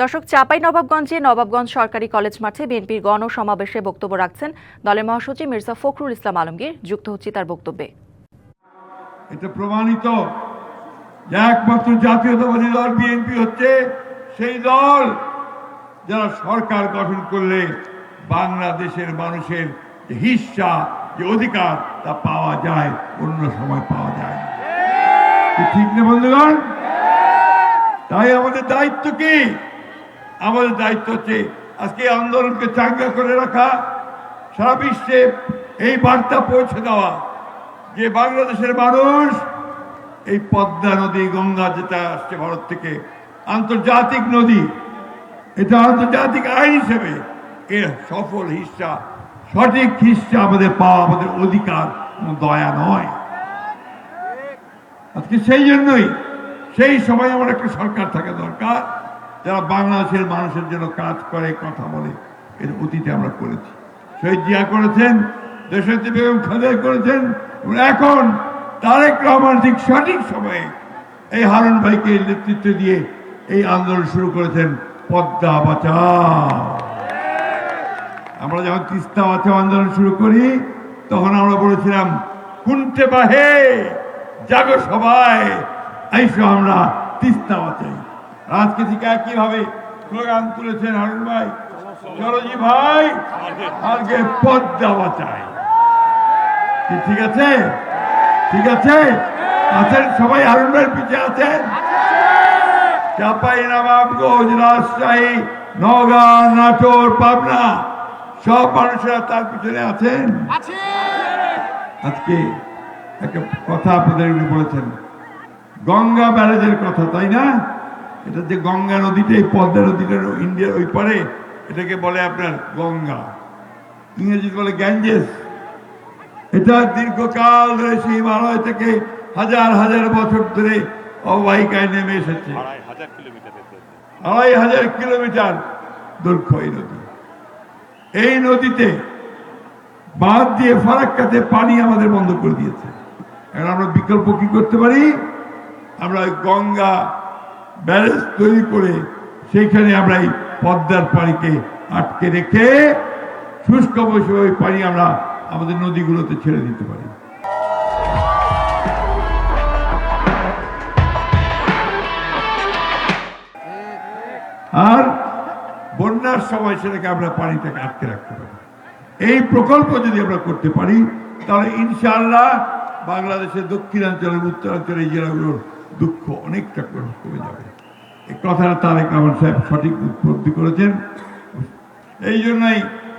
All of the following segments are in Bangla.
দর্শক, চাপাই নবাবগঞ্জে নবাবগঞ্জ সরকারি কলেজ মাঠে বিএনপির গণসমাবেশে বক্তব্য রাখছেন দলের মহাসচিব মির্জা ফখরুল ইসলাম আলমগীর। যুক্ত হচ্ছে তার বক্তব্যে। এটা প্রমাণিত যে একমাত্র জাতীয়তাবাদী দল বিএনপি হচ্ছে সেই দল যারা সরকার গঠন করলে বাংলাদেশের মানুষের যে হিস্সা, যে অধিকার, তা পাওয়া যায়, অন্য সময় পাওয়া যায়। ঠিক না বন্ধুগণ? তাই আমাদের দায়িত্ব কি? আমাদের দায়িত্ব হচ্ছে আজকে আন্দোলনকে চাঙ্গা করে রাখা। সারা বিশ্বে এই বার্তা পৌঁছে দেওয়া যে বাংলাদেশের মানুষ এই পদ্মা নদী, গঙ্গা যেটা আসছে ভারত থেকে, আন্তর্জাতিক নদী, এটা আন্তর্জাতিক আইন হিসেবে এর সফল হিস্সা সঠিক হিসা আমাদের পাওয়া আমাদের অধিকার দয়া নয়। আজকে সেই জন্যই সেই সময় আমার একটা সরকার থাকা দরকার। যারা বাংলাদেশের মানুষের জন্য কাজ করে, কথা বলে, এর অতীতে আমরা করেছি। শহীদ জিয়া করেছেন, দেশনেত্রী বেগম করেছেন এখন তারেক রহমান ঠিক সঠিক সময়ে এই হারুন ভাইকে নেতৃত্ব দিয়ে এই আন্দোলন শুরু করেছেন, পদ্মা বাঁচাও আমরা যখন তিস্তা বাঁচাও আন্দোলন শুরু করি, তখন আমরা বলেছিলাম কুন্টে বাহে, জাগো সবাই এইসব আমরা তিস্তা বাঁচাই। আজকে ঠিক একইভাবে স্লোগান তুলেছেন হারুন ভাই? চলজি ভাই আজকে পদ্মা বাঁচাই কি ঠিক আছে? ঠিক আছে? আছেন সবাই? হারুন ভাইয়ের পিছিয়ে আছেন? চাপাই নবাবগঞ্জ রাজশাহী নওগাঁ নাটোর পাবনা সব মানুষেরা তার পিছনে আছেন। আজকে একটা কথা আপনাদের বলেছেন। গঙ্গা ব্যারেজের কথা তাই না? এটা যে গঙ্গা নদীটা এই পদ্মা নদীটার ইন্ডিয়ার ওই পারে এটাকে বলে আপনার গঙ্গা। ইংরেজি বলে গ্যাঞ্জেস। এটা দীর্ঘকাল ধরে সেই হিমালয় থেকে হাজার হাজার বছর ধরে অববাহিকায় নেমে এসেছে। আড়াই হাজার আড়াই হাজার কিলোমিটার দৈর্ঘ্য এই নদী। এই নদীতে বাঁধ দিয়ে ফারাক্কাতে পানি আমাদের বন্ধ করে দিয়েছে। এখন আমরা বিকল্প কি করতে পারি? আমরা ওই গঙ্গা ব্যারেজ তৈরি করে সেইখানে আমরা এই পদ্মার পানিকে আটকে রেখে শুষ্ক মৌসুমে ওই পানি আমরা আমাদের নদীগুলোতে ছেড়ে দিতে পারি। আর বন্যার সময় সেটাকে আমরা পানিটাকে আটকে রাখতে পারি। এই প্রকল্প যদি আমরা করতে পারি, তাহলে ইনশাআল্লাহ বাংলাদেশের দক্ষিণাঞ্চলের উত্তরাঞ্চলের জেলাগুলোর দুঃখ অনেকটা কমে যাবে। এই কথাটা তারেক রহমান সাহেব সঠিক উপলব্ধি করেছেন। এই জন্যই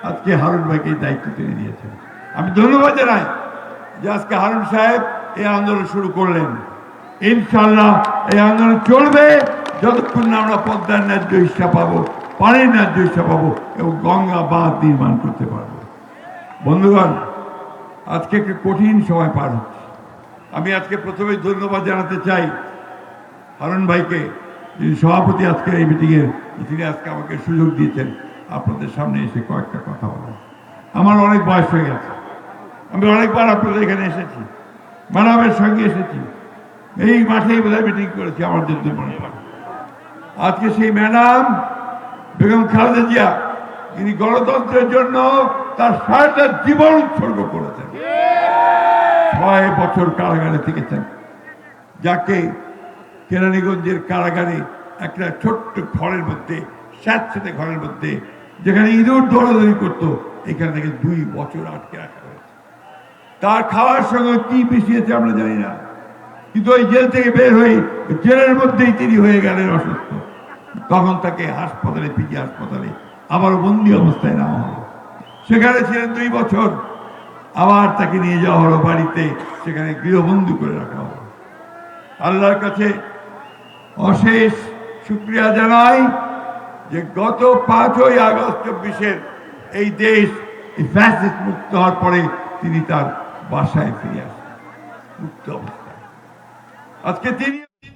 আজকে হারুন ভাইকে এই দায়িত্ব টেনে দিয়েছেন। আমি ধন্যবাদ জানাই যে আজকে হারুন সাহেব এই আন্দোলন শুরু করলেন। ইনশাল্লাহ এই আন্দোলন চলবে। যতক্ষণ না আমরা পদ্মার ন্যায্য হিসা পাবো, পানির ন্যায্য হিসা পাবো এবং গঙ্গা বাঁধ নির্মাণ করতে পারব। বন্ধুগণ, আজকে একটা কঠিন সময় পার হচ্ছে। আমি আজকে প্রথমে ধন্যবাদ জানাতে চাই হারুন ভাইকে, যিনি সভাপতি আজকে এই মিটিংয়ে তিনি আজকে আমাকে সুযোগ দিয়েছেন। আপনাদের সামনে এসে কয়েকটা কথা বলার। আমার অনেক বয়স হয়ে গেছে। আমি অনেকবার আপনাদের এখানে এসেছি। মানবের সঙ্গে এসেছি। এই মাঠেই বোধহয় মিটিং করেছি আমার যদি মনে পড়ে আজকে সেই ম্যাডাম, বেগম খালেদা জিয়া তিনি গণতন্ত্রের জন্য তার সারাটা জীবন উৎসর্গ করেছেন। ছয় বছর কারাগারে থেকেছেন। যাকে কেরানীগঞ্জের কারাগারে একটা ছোট্ট ঘরের মধ্যে স্যাঁতস্যাঁতে ঘরের মধ্যে, যেখানে ইঁদুর দৌড়াদৌড়ি করতো, এখানে থেকে দুই বছর আটকে রাখা হয়েছে। তার খাওয়ার সঙ্গে কি মিশিয়েছে আমরা জানি না। কিন্তু ওই জেল থেকে বের হয়ে জেলের মধ্যেই তিনি হয়ে গেলেন অসুস্থ। তখন তাকে হাসপাতালে, পিজি হাসপাতালে আবারও বন্দি অবস্থায় নেওয়া হলো। সেখানে ছিলেন দুই বছর। আবার তাকে নিয়ে যাওয়া হলো বাড়িতে, সেখানে গৃহবন্দী করে রাখা হলো। আল্লাহর কাছে অশেষ শুক্রিয়া জানাই যে গত পাঁচই আগস্ট চব্বিশের এই দেশ এই ফ্যাসিস্ট মুক্ত হওয়ার পরে তিনি তার বাসায় ফিরে আসেন। মুক্ত অবস্থায়। আজকে তিনি